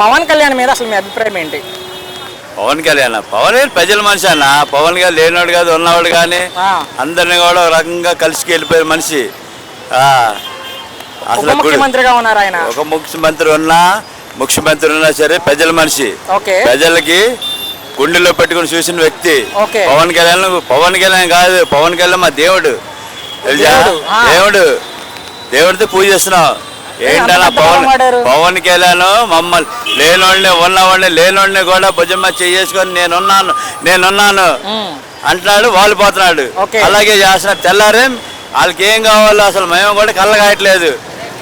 పవన్ కళ్యాణ్ మీద అసలు మీ అభిప్రాయం ఏంటి? పవన్ కళ్యాణ్ పవన్ ప్రజల మనిషి అన్న. పవన్ కళ్యాణ్ లేనివాడు కాదు ఉన్నవాడు కానీ అందరిని కూడా ఒక రకంగా కలిసి వెళ్ళిపోయిన మనిషి. అసలు ముఖ్యమంత్రిగా ఉన్నారు ఆయన. ఒక ముఖ్యమంత్రి ఉన్నా ముఖ్యమంత్రి ఉన్నా సరే ప్రజల మనిషి. ప్రజలకి గుండెల్లో పెట్టుకుని చూసిన వ్యక్తి. పవన్ కళ్యాణ్ పవన్ కళ్యాణ్ కాదు పవన్ కళ్యాణ్ మా దేవుడు. దేవుడు, దేవుడితో పూజ చేస్తున్నాం. ఏంటన్నా పవన్ బాగుపడారు. పవన్ కళ్యాణ్ మమ్మల్ని లేనోడిని ఉన్నవాడిని లేనోడిని కూడా భుజమ్మ చేసుకొని నేనున్నాను. నేనున్నాను. అంటున్నాడు వాళ్ళు పోతున్నాడు ఓకే. అలాగే చేస్తున్నారు తెల్లారే వాళ్ళకి ఏం కావాలో అసలు మేము కూడా కళ్ళ కాయట్లేదు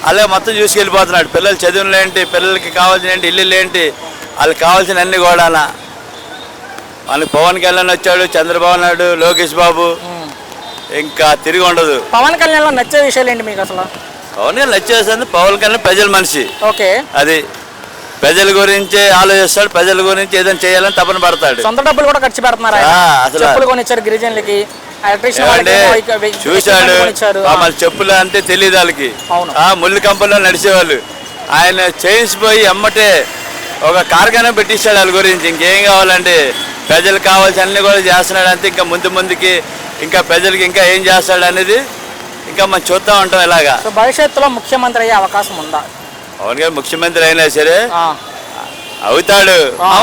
అలాగే మొత్తం చూసుకెళ్ళిపోతున్నాడు. పిల్లలు చదువులు ఏంటి పిల్లలకి కావాల్సిన ఏంటి ఇల్లు ఏంటి వాళ్ళకి కావాల్సిన అన్ని కూడా వాళ్ళకి పవన్ కళ్యాణ్ వచ్చాడు చంద్రబాబు నాయుడు లోకేష్ బాబు. ఇంకా తిరిగి ఉండదు. పవన్ కళ్యాణ్ నచ్చే విషయాలు ఏంటి మీకు అసలు? పవన్ కళ్యాణ్ వచ్చేసింది పవన్ కళ్యాణ్ ప్రజల మనిషి. ఓకే. అది ప్రజల గురించి ఆలోచిస్తాడు ప్రజల గురించి ఏదైనా చేయాలని తపన పడతాడు. సొంత డబ్బులు కూడా ఖర్చు పెడుతున్నారు చెప్పులు కొనిచ్చారు గిరిజనులకి చూశాడు మళ్ళీ చెప్పులు అంటే తెలియదు వాళ్ళకి. ముళ్ళు కంపెనీలో నడిచేవాళ్ళు. ఆయన చేయించిపోయి అమ్మటే ఒక కార్ఖానా పెట్టించాడు వాళ్ళ గురించి. ఇంకేం కావాలంటే ప్రజలకు కావాల్సిన అన్ని కూడా చేస్తున్నాడు అంతే ఇంకా ముందు ముందుకి ఇంకా ప్రజలకి ఇంకా ఏం చేస్తాడు అనేది ఇంకా మనం చూస్తూ ఉంటాం ఇలాగా సో భవిష్యత్తులో ముఖ్యమంత్రి అయ్యే అవకాశం ఉందా? పవన్ గారు ముఖ్యమంత్రి అయినా సరే ఆ, అవుతాడు.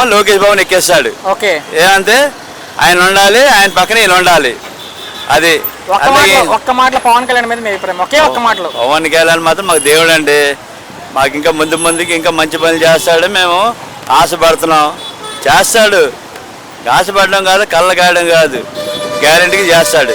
లోకేష్ బాబుని ఎక్కేస్తాడు. ఓకే. ఏమంటే ఆయన ఉండాలి ఆయన పక్కన ఈయన ఉండాలి. అది. ఒక్క అలాగే మాటలో ఒక్క మాటలో పవన్ కళ్యాణ్ మీద మీ అభిప్రాయం? ఒకే ఒక్క మాటలో. పవన్ కళ్యాణ్ మాత్రం మాకు దేవుడు అండి మాకు ఇంకా ముందు ముందుకి ఇంకా మంచి పనులు చేస్తాడు మేము ఆశపడుతున్నాం. చేస్తాడు. ఆశపడడం కాదు కళ్ళ కాయడం కాదు. గ్యారెంటీకి చేస్తాడు.